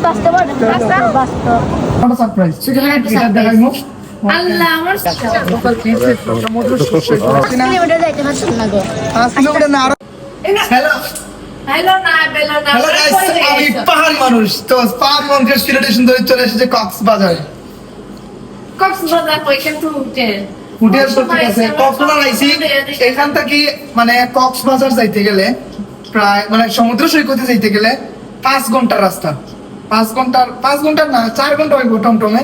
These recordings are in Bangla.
বাস্তব বাস্তব সারপ্রাইজ সেখানে দেখাইমু আল্লাহ আমার হ্যালো আমি পাহাড়ি মানুষ তো পাহাড়ি মানুষের চলে এসেছে কক্সবাজার। কক্সবাজার ওইখান থেকে উঠে। উঠে ঠিক আছে। কক্সবাজার আইছি। এখান থেকে মানে কক্সবাজার যাইতে গেলে প্রায় মানে সমুদ্র সৈকতে যাইতে গেলে পাঁচ ঘণ্টার রাস্তা। পাঁচ ঘণ্টার পাঁচ ঘণ্টার না চার ঘণ্টা হইব টমটমে।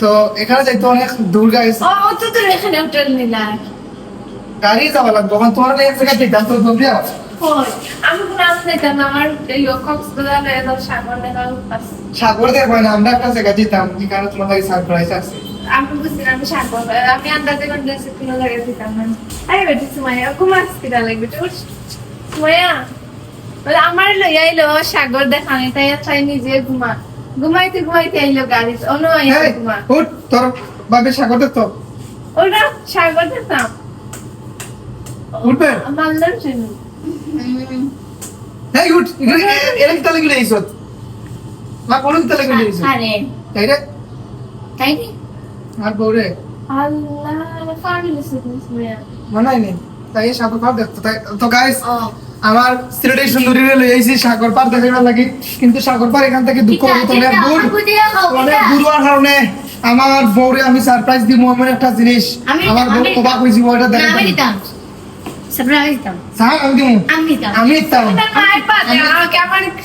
তো এখানে যাইতে অনেক দূর দূর এখানে হোটেল নিলা। গাড়ি যাওয়া লাগবে কারণ তোমার এক জায়গায় যেতাম তো দূর যাও আমি কোনো আস নিতাম না আমার এই কক্সবাজার সাগর দেখা পাস সাগর দেখব না আমরা একটা জায়গায় যেতাম যেখানে তোমার লাগে সারপ্রাইজ আছে। আমি বুঝছিলাম আমি সাগর আমি আন্দাজে কোন জায়গায় দিতাম না। আরে বেটি সুমাইয়া লাগবে সুমাইয়া। আমার লইয়া আইলো সাগর দেখানি তাই তাই নিজে ঘুমা ঘুমাইতে ঘুমাইতে আইলো গাড়ি অন্য আইলো ঘুমা। উঠ তোর বাবে সাগর দেখতো ওরা সাগর দেখতাম উঠবে? মানলাম শুনি এই উঠ এরা কি তালে গিয়ে এইসব মা কোন তালে গিয়ে এইসব আরে। তাই রে? তাই নি আর বউরে আল্লাহ ফামিলি সুদনিস মেয়া হয়নি তাই সাগর পার দেখতো তাই তো গাইস আমার সিলেটে সুন্দরী রে লই আইছি সাগর পার দেখাইবার লাগি। কিন্তু সাগর পার এখান থেকে দুঃখ অনেক দূর অনেক দূর হওয়ার কারণে আমার বউরে আমি সারপ্রাইজ দিব এমন একটা জিনিস। আমার বউ অবাক হয়েছি দিতাম। সারপ্রাইজ আমি দিব আমি দিতাম। আমি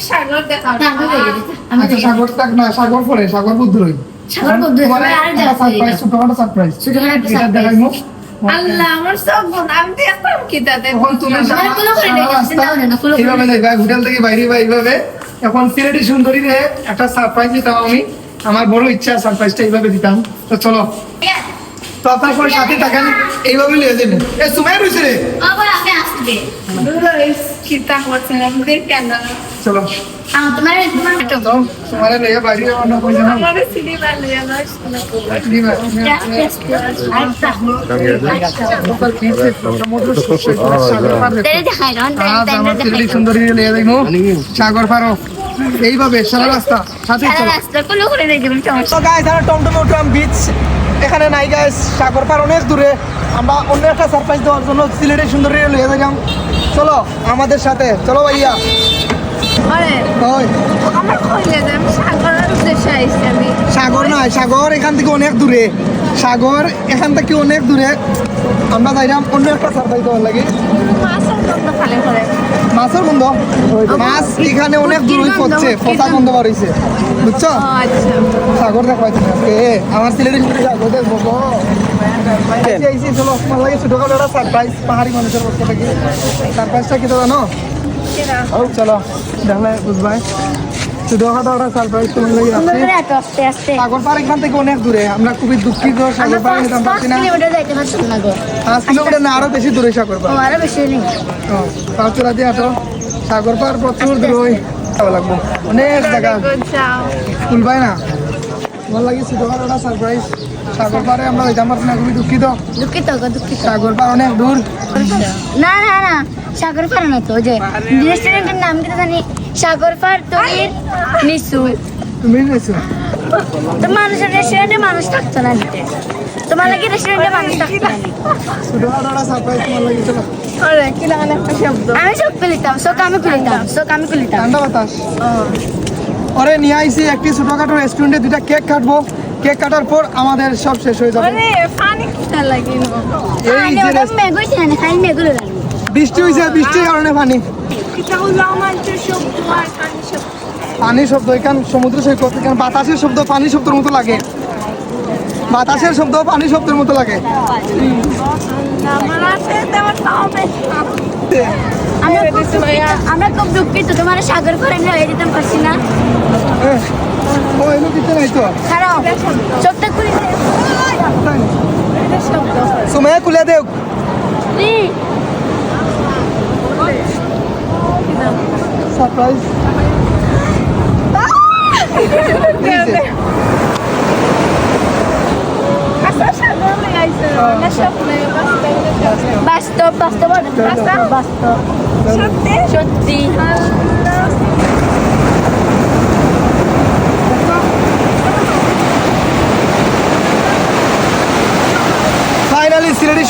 সাগর দেখাও। আমি আচ্ছা সাগর থাক না সাগর পরে সাগর বুদ্ধ রই সাগর বুদ্ধ আর সারপ্রাইজ। ছোটখাটো সারপ্রাইজ আল্লাহ আমার সব আমি দেখতাম কি তাতে এখন তুমি আমার কোনো করে নেই, চিন্তা করে না, কোনো করে এইভাবে দেখবা হোটেল থেকে বাইরে বা এইভাবে। এখন সিলেটি সুন্দরী রে একটা সারপ্রাইজ দিতাম আমি। আমার বড় ইচ্ছা সারপ্রাইজটা এইভাবে দিতাম। তো চলো। তো আপনার পরে সাথে থাকেন এইভাবে নিয়ে দেবেন এ সময় রয়েছে রে। আবার আপনি আসবে কি তা করছেন আমাদের কেন চলো তোমার তোমার তো তোমার লিয়ে বাইরে অন্য কোনো জানা আমাদের সিডি বালে লোকাল পিস সমুদ্র শস্য সাগর পার দেখো। তেরে দেখাই রন তেরে দেখাই সুন্দরী দেখো সাগর পারো এইভাবে সারা রাস্তা সাথে সারা চলো। তো গাইস আমরা টমটমে উঠলাম বিচ এখানে নাই গাইস সাগর পার অনেক দূরে। আমরা অন্য একটা সারপ্রাইজ দেওয়ার জন্য সিলেটের সুন্দরী লিয়ে যাইলাম। চলো আমাদের সাথে। চলো ভাইয়া। আরে ওই। আমার কইলে যে আমি সাগরের উদ্দেশ্যে আইছি আমি। সাগর নয় সাগর এখান থেকে অনেক দূরে। সাগর এখান থেকে অনেক দূরে। আমরা যাইলাম অন্য একটা সারপ্রাইজ দেওয়ার লাগে মাছের গন্ধ খালে করে মাছের বন্ধ মাছ এখানে অনেক দূর হচ্ছে পচা বন্ধ বার হয়েছে বুঝছ? আচ্ছা। সাগর দেখো আজকে আমার সিলেটের সুন্দরী সাগর দেখব। আইসি, চলো তোমার লাগে ছোটখাটো একটা সারপ্রাইজ পাহাড়ি মানুষের পক্ষ থেকে সারপ্রাইজটা কি তো জানো? ও চলো দেখলে বুঝবাই। ছোটখাটো একটা সারপ্রাইজ তোমার লাগে সুন্দর আছে আস্তে আস্তে। সাগর এখান থেকে অনেক দূরে। আমরা খুবই দুঃখিত সাগর পার নিতাম পারছি না। কিলোমিটার যাইতে পারছেন না গো পাঁচ কিলোমিটার না আরও বেশি দূরে সাগর পার। ও আরও বেশি নেই। পাঁচ চলা দিয়ে আটো সাগর প্রচুর দূরে। যাওয়া লাগবো। অনেক জায়গা। খুলবাই না? ভালো লাগে একটা সারপ্রাইজ সাগর পারে আমরা যাইতাম পারছি না খুবই দুঃখিত। দুঃখিত দুঃখিত। সাগর পার অনেক দূর। না না না। সাগর পার না তো যে রেস্টুরেন্টের নাম কি জানি? সাগর পার তৈর নিচু তুমি নিয়েছো তো মানুষের রেস্টুরেন্টে মানুষ থাকতো না। নিতে তোমার লাগে রেস্টুরেন্টে মানুষ থাকতো না? ছোটখাটো সারপ্রাইজ তোমার লাগে চলো আরে কি লাগান একটা শব্দ। আমি সব খুলিতাম আমি খুলিতাম চোখ আমি খুলিতাম। ঠান্ডা বাতাস। ওরে নিয়ে আইসি একটি ছোটখাটো রেস্টুরেন্টে দুইটা কেক কাটবো। কেক কাটার পর আমাদের সব শেষ হয়ে যাবে। আরে পানি কিটা লাগে? এই যে রেস- মেঘুই না খালি মেঘুলো লাগে বৃষ্টি হয়েছে বৃষ্টির কারণে পানি। পানি শব্দ। এখান সমুদ্র সৈকত এখানে বাতাসের শব্দ পানি শব্দের মতো লাগে। বাতাসের শব্দ পানি শব্দের মতো লাগে। আমার খুব দুঃখিত তোমার সাগর করে হয়ে পারছি না। সময় খুলে দেও। সারপ্রাইজ আচ্ছা সাগর লাগাইছে না স্বপ্ন বাস্তব বাস্তব বাস্তব বাস্তব সত্যি সত্যি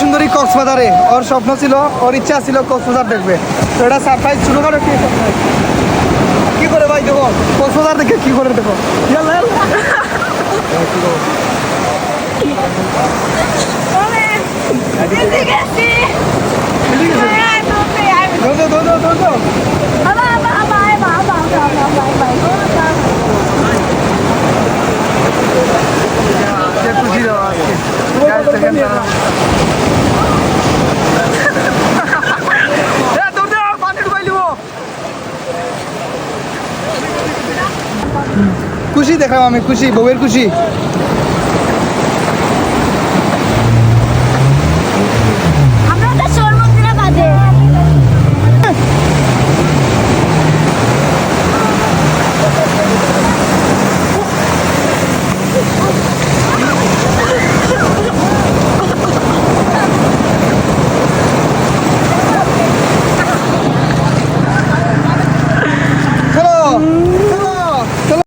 সুন্দরী কক্সবাজারে। ওর স্বপ্ন ছিল ওর ইচ্ছা ছিল কক্সবাজার দেখবে। তো এটা সারপ্রাইজ ছোটখাটো surprise। কি করে ভাই দেখো কক্সবাজার দেখে কি করে দেখো ইয়াল্লা, ইয়াল্লা। খুশি দেখলাম আমি খুশি বউয়ের খুশি।